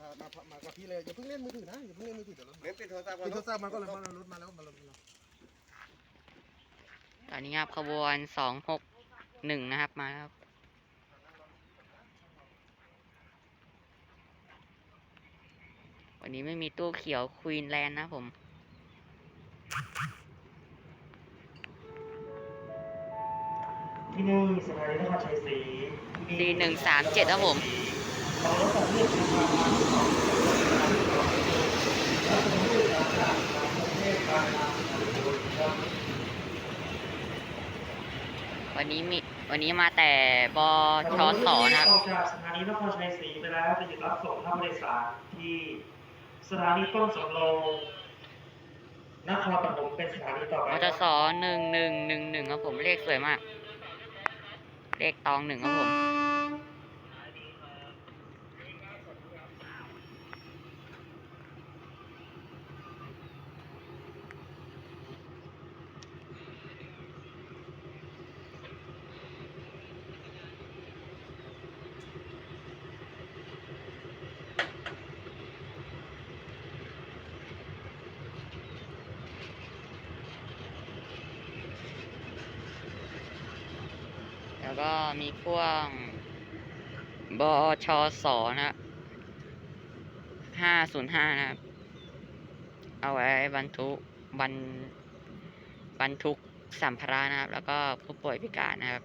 มามากับพี่เลยอย่าเพิ่งเล่นมือถือนะอย่าเพิ่งเล่นมือถือเดี๋ยวรถเน้นปิดโทรศัพท์ก่อนพี่โทรศัพท์มาก็เลยมารถมาแล้วมารถมาแล้วตอนนี้ครับขบวนสองหกหนึ่งนะครับมาแล้วครับวันนี้ไม่มีตู้เขียวควีนแลนด์นะครับผมที่นี่สถานีนครชัยศรี C หนึ่งสามเจ็ดครับผม ของรถของเรียกทางมาของแล้วก็ผู้โดยสารจากต่างประเทศบางนาครับวันนี้มีวันนี้มาแต่บชสนะครับออกจากสถานีนครชัยศรีไปแล้วจะหยุดรับส่งท่านผู้โดยสารที่สถานีต้นสำโรงนครปฐมเป็นสถานีต่อไปมจสหนึ่งหนึ่งหนึ่งหนึ่งครับผมเลขสวยมาก เลขตองหนึ่งครับผม แล้วก็มีพ่วงบชสอนะครับห้าศูนย์ห้านะครับ เอาไว้บรรทุกบรรบรรทุกสัมภาระนะครับ แล้วก็ผู้ป่วยพิการนะครับ